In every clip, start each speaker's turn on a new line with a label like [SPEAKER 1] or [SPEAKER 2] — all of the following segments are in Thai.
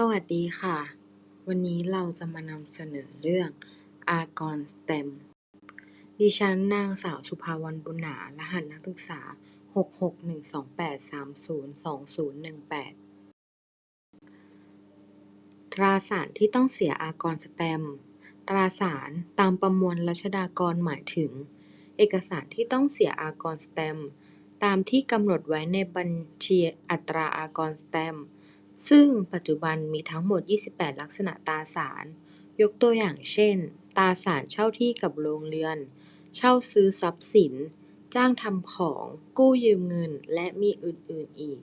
[SPEAKER 1] สวัสดีค่ะ วันนี้เราจะมานำเสนอเรื่องอากรสเต็ม ดิฉันนางสาวสุภาวรรณบุญหนารหัสนักศึกษา 66128302018 ตราสารที่ต้องเสียอากรสแตมตราสารตามประมวลรัชฎากรหมายถึง เอกสารที่ต้องเสียอากรสแตมตามที่กำหนดไว้ในบัญชีอัตราอากรสแตม ซึ่งปัจจุบันมีทั้งหมด 28 ลักษณะตราสาร ยกตัวอย่างเช่น ตราสารเช่าที่กับโรงเรือน เช่าซื้อทรัพย์สิน จ้างทำของ กู้ยืมเงิน และมีอื่น ๆ อีก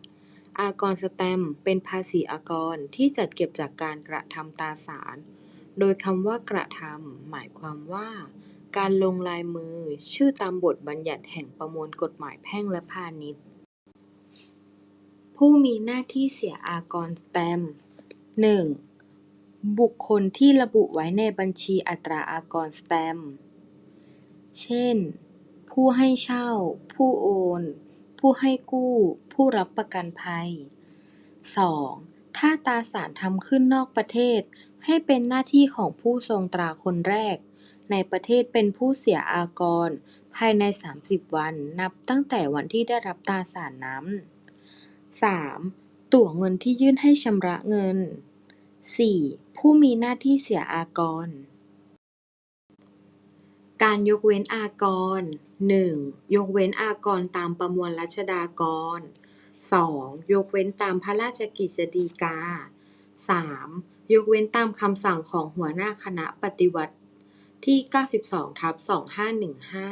[SPEAKER 1] อากรสแตมป์เป็นภาษีอากรที่จัดเก็บจากการกระทำตราสาร โดยคำว่ากระทำหมายความว่าการลงลายมือชื่อตามบทบัญญัติแห่งประมวลกฎหมายแพ่งและพาณิชย์ ผู้มีหน้าที่เสียอากรสแตมป์ หนึ่ง บุคคลที่ระบุไว้ในบัญชีอัตราอากรสแตมป์ เช่น ผู้ให้เช่า ผู้โอน ผู้ให้กู้ ผู้รับประกันภัย สอง ถ้าตราสารทำขึ้นนอกประเทศ ให้เป็นหน้าที่ของผู้ทรงตราคนแรก ในประเทศเป็นผู้เสียอากร ภายใน 30 วัน นับตั้งแต่วันที่ได้รับตราสารนั้น สามตั๋วเงินที่ยื่นให้ชำระเงินสี่ผู้มีหน้าที่เสียอากร การยกเว้นอากรหนึ่งยกเว้นอากรตามประมวลรัชฎากรสองยกเว้นตามพระราชกฤษฎีกาสามยกเว้นตามคำสั่งของหัวหน้าคณะปฏิวัติที่ 92ทับ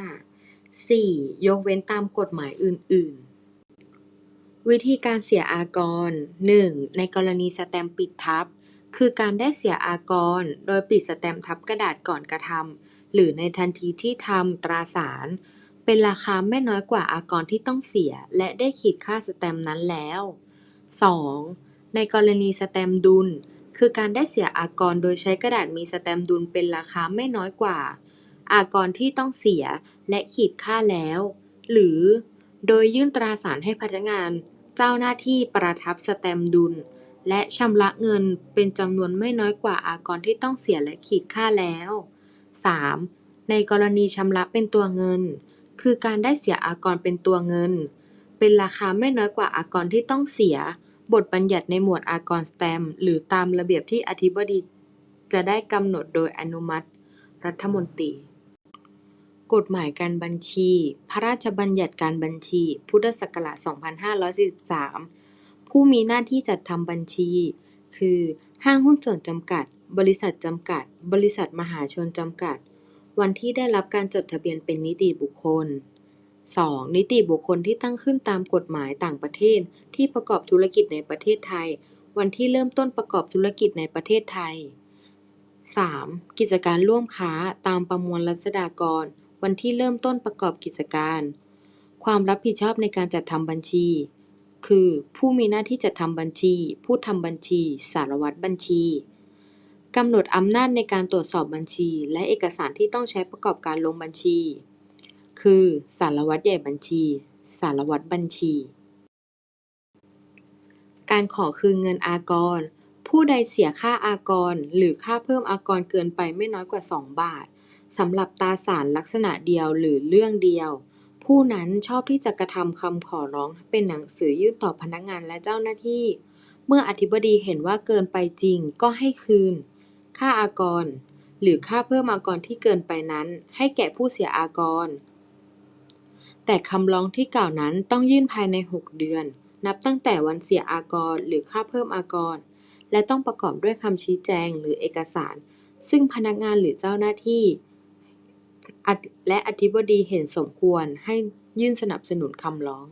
[SPEAKER 1] 2515สี่ยกเว้นตามกฎหมายอื่น ๆ วิธีการเสียอากรหนึ่งในกรณีสแตมป์ปิดทับ คือการได้เสียอากร โดยปิดสแตมป์ทับกระดาษก่อนกระทำหรือในทันทีที่ทำตราสาร เป็นราคาไม่น้อยกว่าอากรที่ต้องเสีย และได้ขีดค่าสแตมป์นั้นแล้วสองในกรณีสแตมป์ดุล คือการได้เสียอากรโดยใช้กระดาษมีสแตมป์ดุลเป็นราคาไม่น้อยกว่า อากรที่ต้องเสียและขีดค่าแล้ว หรือ โดยยื่นตราสารให้พนักงาน เจ้าหน้าที่ประทับสแตมป์ดุล และชำระเงินเป็นจำนวนไม่น้อยกว่าอากรที่ต้องเสียและขีดค่าแล้วสามในกรณีชำระเป็นตัวเงิน คือการได้เสียอากรเป็นตัวเงิน เป็นราคาไม่น้อยกว่าอากรที่ต้องเสีย บทบัญญัติในหมวดอากรสแตมป์หรือตามระเบียบที่อธิบดีจะได้กำหนดโดยอนุมัติ รัฐมนตรี กฎหมายการบัญชี พระราชบัญญัติการบัญชี พุทธศักราช 2543 ผู้มีหน้าที่จัดทำบัญชี คือ ห้างหุ้นส่วนจำกัด บริษัทจำกัด บริษัทมหาชนจำกัด วันที่ได้รับการจดทะเบียนเป็นนิติบุคคลสองนิติบุคคลที่ตั้งขึ้นตามกฎหมายต่างประเทศ ที่ประกอบธุรกิจในประเทศไทย วันที่เริ่มต้นประกอบธุรกิจในประเทศไทยสามกิจการร่วมค้าตามประมวลรัษฎากร วันที่เริ่มต้นประกอบกิจการ ความรับผิดชอบในการจัดทำบัญชี คือ ผู้มีหน้าที่จัดทำบัญชี ผู้ทำบัญชี สารวัตรบัญชีกำหนดอำนาจในการตรวจสอบบัญชี และเอกสารที่ต้องใช้ประกอบการลงบัญชี คือ สารวัตรใหญ่บัญชี สารวัตรบัญชี การขอคืนเงินอากร ผู้ใดเสียค่าอากร หรือค่าเพิ่มอากรเกินไปไม่น้อยกว่า 2 บาท สำหรับตราสารลักษณะเดียวหรือเรื่องเดียว ผู้นั้นชอบที่จะกระทำคำขอร้องเป็นหนังสือยื่นต่อพนักงานและเจ้าหน้าที่ เมื่ออธิบดีเห็นว่าเกินไปจริงก็ให้คืน ค่าอากร หรือค่าเพิ่มอากรที่เกินไปนั้น ให้แก่ผู้เสียอากร แต่คำร้องที่กล่าวนั้นต้องยื่นภายใน 6 เดือน นับตั้งแต่วันเสียอากรหรือค่าเพิ่มอากร และต้องประกอบด้วยคำชี้แจงหรือเอกสาร ซึ่งพนักงานหรือเจ้าหน้าที่ และอธิบดีเห็นสมควรให้ยื่นสนับสนุนคำร้อง